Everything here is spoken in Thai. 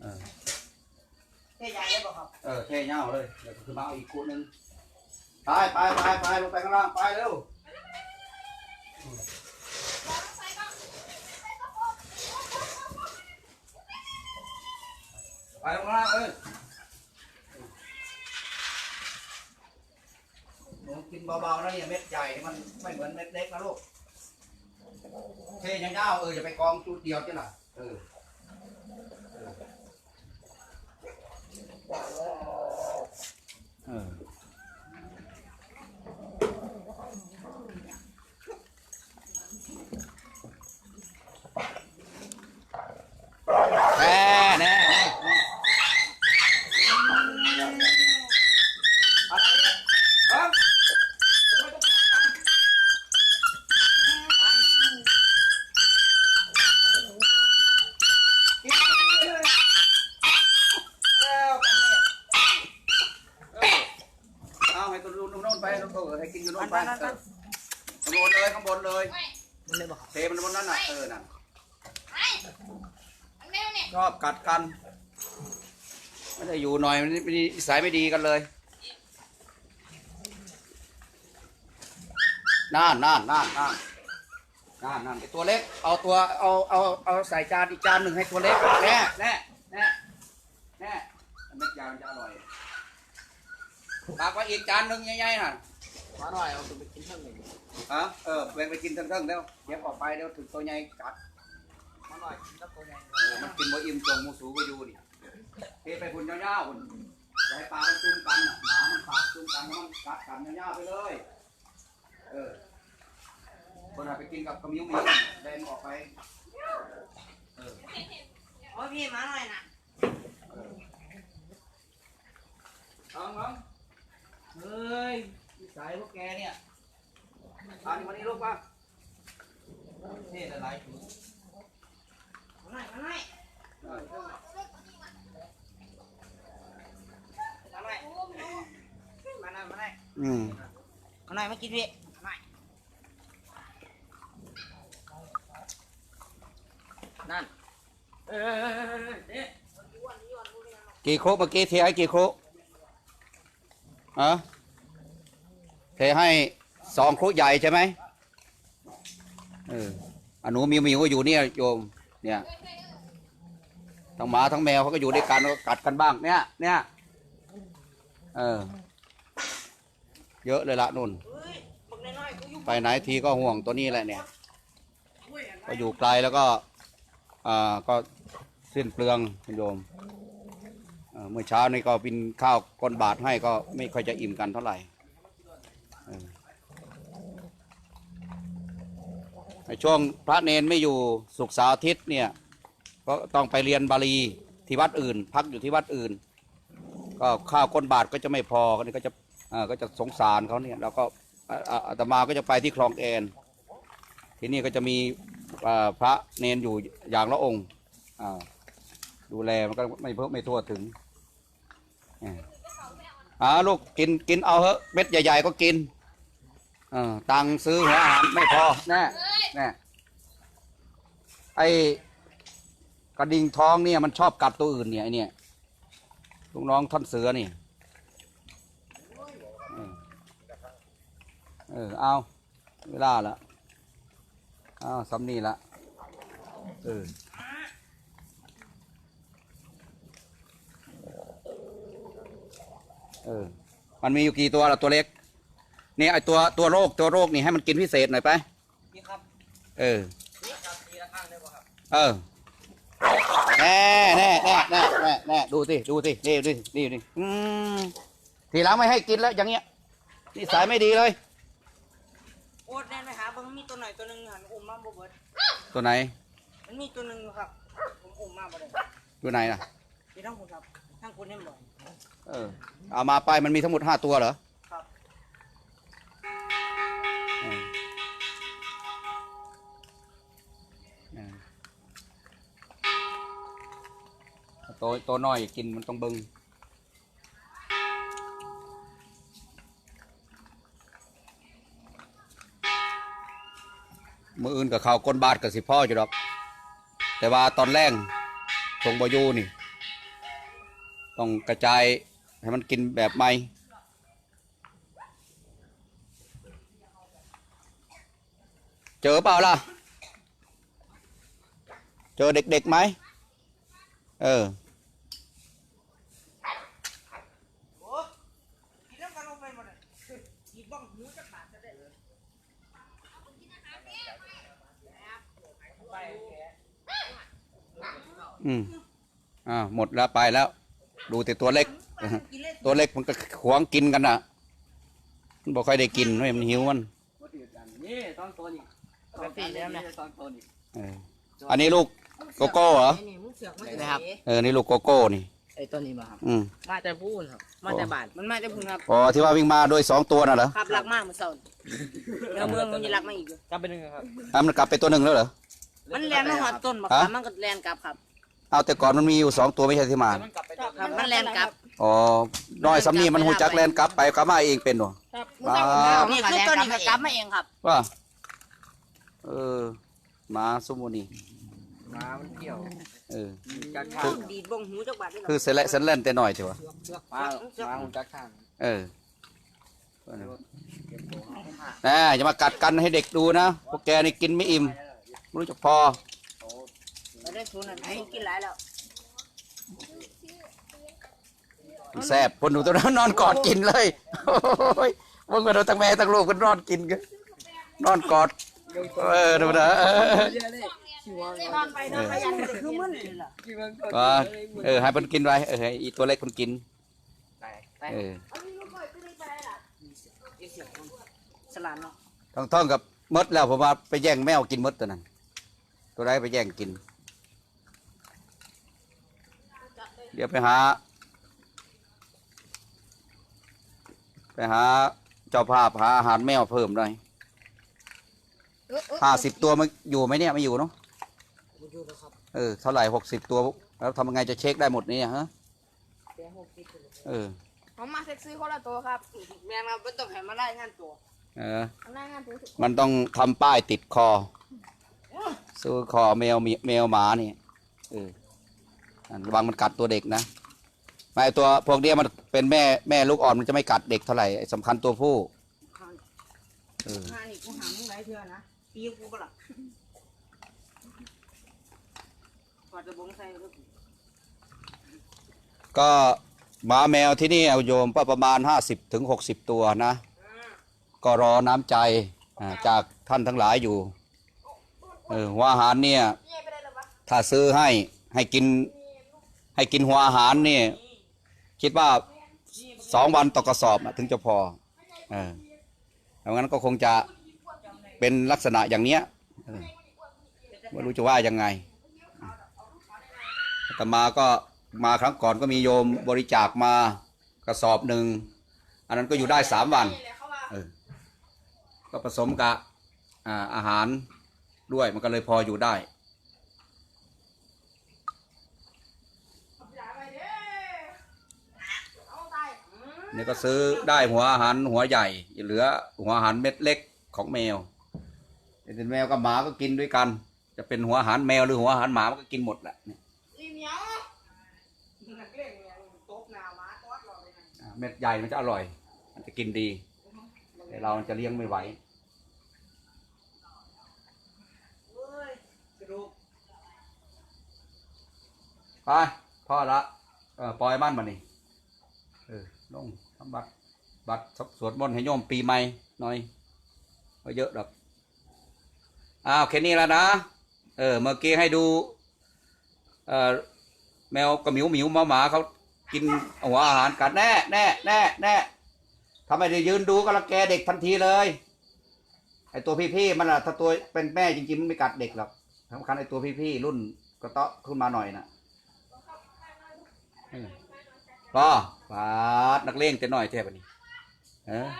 เออเทใหญ่ได้บ่ครับเออเทเงาเลยเดี๋ยวก็คือมาเอาอีกคู่หนึงไปไปไปไปลงไปข้างล่างไปเร็วไปลงข้างล่างเอ้ยหนูกินเบาๆนะเนี่ยเม็ดใหญ่นี่มันไม่เหมือนเม็ดเล็กนะลูกเทเงาๆเอออย่าไปกองจุดเดียวจ้ะล่ะเออ เไปข้างบนเลยข้างบนเลยมันเลยบ่ครับเทมันบนนั้นน่ะเออน่ะมันไม่เอนี่ยชอบกัดกันไม่ได้อยู่หน่อยมันนิสัยไม่ดีกันเลยน่านน่านน่านน่านน่านน่านไอตัวเล็ก เอาตัวเอาเอาเอาใส่จานอีกจานหนึ่งให้ตัวเล็กแน่แน่แน่แน่เม็ดยาวจะอร่อยตักไว้อีกจานหนึ่งใหญ่ๆน่ะ มาหน่อยเอาตัวไปกินเท่าไหร่ฮะเออแบ่งไปกินทั้งๆแล้วเก็บออกไปเดี๋ยวถึงตัวใหญ่กัดมาหน่อยกินแล้วตัวใหญ่เออมันกินบ่อิ่มจงมูสูก็อยู่นี่เทไปพุ่นยาวๆพุ่นอย่าให้ปลามันจุ่มกันน่ะหมามันปากจุ่มกันแล้วมันกัดกันยาวๆไปเลย เออคนเอาไปกินกับกระมิ้วหมีแดงออกไปเออโอ้ยพี่มาหน่อยนะเออเอาน้องเฮ้ย นิสัยพวกแกเนี่ยทานวันนี้ลูกป่ะนี่หลายๆถุงมาหน่อยมาหน่อยเออมาหน่อยมาหน่อยมาหน่อยอืมมาหน่อยมากินพี่มาหน่อยนั่นเออเอ๊ะกี่โครกเมื่อกี้เทให้กี่โครกอะ เทให้สองครกใหญ่ใช่ไหมเอออนหนูมิวมิวก็อยู่เนี่ยโยม เนี่ยทั้งหมาทั้งแมวเขาก็อยู่ด้วยกันก็กัดกันบ้าง เนี่ย เนี่ย เออ เยอะเลยละนุ่น ไปไหนทีก็ห่วงตัวนี้แหละเนี่ย ก็อยู่ไกลแล้วก็อ่าก็สิ้นเปลืองคุณโยมเอ่อเมื่อเช้านี่ก็บินข้าวก้นบาทให้ก็ไม่ค่อยจะอิ่มกันเท่าไหร่เออใน ช่วงพระเนนไม่อยู่สุกร์เสาร์อาทิตย์เนี่ยก็ต้องไปเรียนบาลีที่วัดอื่น พักอยู่ที่วัดอื่น ก็ข้าวก้นบาทก็จะไม่พอก็นี่ก็จะเอ่อก็จะสงสารเขาเนี่ยแล้วก็อ่าอ่าอาตมาก็จะไปที่คลองแอน ที่นี่ก็จะมีอ่าพระเนนอยู่อย่างละองค์อ่าดูแลมันก็ไม่เพิ่มไม่ทั่วถึงอ่าอ่าลูกกินกินเอาเหอะเม็ดใหญ่ ๆ ก็กินเออตังค์ซื้อหัวอาหารไม่พอแน่ แน่ยไอกระดิ่งทองเนี่ยมันชอบกัดตัวอื่นเนี่ยไอเนี่ยลูกน้องท่านเสือนี่เออเอาเวลาละเอาวสำนีละเออเออ มันมีอยู่กี่ตัวละตัวเล็กนี่ไอตัวตัวโรคตัวโรคนี่ให้มันกินพิเศษหน่อยไปพี่ครับ เออนี่ครับทีละข้างได้ป่ะครับเออแน่แน่แน่แน่แน่แน่ดูสิดูสินี่ดินี่ดิอืมทีหลังไม่ให้กินแล้วอย่างเงี้ยนิสัยไม่ดีเลยโอ๊ตแน่นไปหาเบิ่งมีตัวหน่อยตัวหนึงหันอุ้มมาบ่เบิดตัวไหนมันมีตัวหนึงอยู่ครับผมอุ้มมาบ่ได้ตัวไหนล่ะพี่ทั้งคุณครับทั้งคุณเห็นบ่เออเอามาไปมันมีทั้งหมดห้าตัวเหรอครับเอ ตัวตัวน้อยกินมันต้องเบึงมืออื่นกับเขาวก้นบาทกับสิพ่ออยู่ดอก แต่ว่าตอนแรกทรงบอยูนี่ ต้องกระจายให้มันกินแบบใหม่เจอเปล่าล่ะ เจอเด็กๆไหมเออ โอ้กินน้ำกันลงไปหมดเลยกินบ้องหูจักบาทจะได้เลย อืมอ่าหมดแล้วไปแล้ว ดูแต่ตัวเล็กกินเลยตัวเล็กมันก็ขวางกินกันอะมันบอกใครได้กินไม่มันหิวมันนี่ต้องตัวนี้ต้องปีแล้วนะต้องตัวนี้เอออันนี้ลูกโกโก้เหรอนี่มึงเสือกมานะครับเออนี่ลูกโกโก้นี่ไอ้ตัวนี้มาครับอืมมาแต่พูนครับมาแต่บ้านมันมาจากพุ่นครับอ๋อที่ว่าวิ่งมาด้วยสองตัวน่ะเหรอขับหลักมากมันเศร้าเมืองเมืองมันจะหลักมาอีกอยู่กลับไปหนึ่งครับอะมันกลับไปตัวหนึ่งแล้วเหรอมันแลนมาหอดต้นมะขามมันก็แลนกลับครับ เอาแต่ก่อนมันมีอยู่สองตัวไม่ใช่ที่มามันกลับไปครับมันแลนกลับอ๋อน้อยสำนีมันหูจักแลนกลับไปกลับมาเองเป็นหรอครับว้าวนี่คือตัวนี้ก็กลับมาเองครับว่าเออหมาสมุนีมามันเกี่ยวเออจักทางดีดบ้องหูจักบาทได้หรคือเซเลเซนเล่นแต่น้อยเถอะวะมามามันจักทางเออนะอย่ามากัดกันให้เด็กดูนะพวกแกนี่กินไม่อิ่มไม่รู้จักพอ ไปได้ทุนอะให้กินหลายแล้วมันแซ่บคนดูตัวนั้นนอนกอดกินเลยโอ้ยมึงก็โดนทั้งแม่ทั้งลูกก็นอนกินกันนอนกอด เออดูนะเออนอนไปนอนไปยันคือมึนเลยล่ะว่าเออให้มันกินไปเออให้อีตัวเล็กมันกินไปเออสลานเนาะต้องท่องกับมดแล้วผมว่าไปแย่งแมวกินมดตัวนั้น ตัวใดไปแย่งกิน เดี๋ยวไปหา ไปหาเจ้าภาพหาอาหารแมวเพิ่มหน่อยห้าสิบตัวมันอยู่ไหมเนี่ยไม่อยู่เนาะเออเท่าไหร่หกสิบตัว แล้วทำยังไงจะเช็คได้หมดเนี่ยฮะเออผมมาเซ็กซี่คนละตัวครับแม่เราไม่ต้องให้มาไล่งานตัวเออทำหน้างานถึงสุดมันต้องทำป้ายติดคอ ซื้อคอแมวมีแมวหมานี่เอออัน ระวังมันกัดตัวเด็กนะไม่ตัวพวกเนี้ยมันเป็นแม่แม่ลูกอ่อนมันจะไม่กัดเด็กเท่าไหร่ไอ้สำคัญตัวผู้เออหานี่กูหามึงหลายเทื่อนะปีกูก็หลับกว่าจะบงใส่ก็ก็หมาแมวที่นี่เอาโยมก็ประมาณห้าสิบถึงหกสิบตัวนะ ก็รอน้ำใจอ่าจากท่านทั้งหลายอยู่เออหัวอาหารเนี่ย ถ้าซื้อให้ให้กิน ให้กินหัวอาหารนี่ คิดว่าสองวันต่อกระสอบนะถึงจะพอเออดังนั้นก็คงจะเป็นลักษณะอย่างเนี้ยไม่รู้จะว่ายังไงอาตมาก็มาครั้งก่อนก็มีโยมบริจาคมากระสอบหนึ่ง อันนั้นก็อยู่ได้สามวันก็ผสมกับอาหารด้วยมันก็เลยพออยู่ได้ นี่ก็ซื้อได้หัวอาหารหัวใหญ่เหลือหัวอาหารเม็ดเล็กของแมวเป็นแมวกับหมาก็กินด้วยกัน จะเป็นหัวอาหารแมวหรือหัวอาหารหมามันก็กินหมดแหละเนี่ยรีเหนียวนักเล่นเนี่ยตบหน้าม้าตอดเราเลยนะอ่าเม็ดใหญ่มันจะอร่อย มันจะกินดี แต่เราจะเลี้ยงไม่ไหวเฮ้ยกระดูกไปพ่อละเออปล่อยมันมานี่เออ ลงทำบัตรบัตรสวดมนต์ให้โยมปีใหม่หน่อยไม่เยอะดอกอ้าวแค่นี้แล้วนะ เออ เมื่อกี้ให้ดู เออแมวกับหมิวหมิวหมาหมาเขากินหัวอาหารกัดแน่แน่แน่แน่ทำไมได้ยืนดูก็ละแกเด็กทันทีเลยไอตัวพี่ๆมันอะถ้าตัวเป็นแม่จริงๆมันไม่กัดเด็กหรอกสำคัญไอตัวพี่ๆรุ่นกระเตาะขึ้นมาหน่อยนะ รอปาดนักเลงแต่น้อยแท่บันนี้ เออ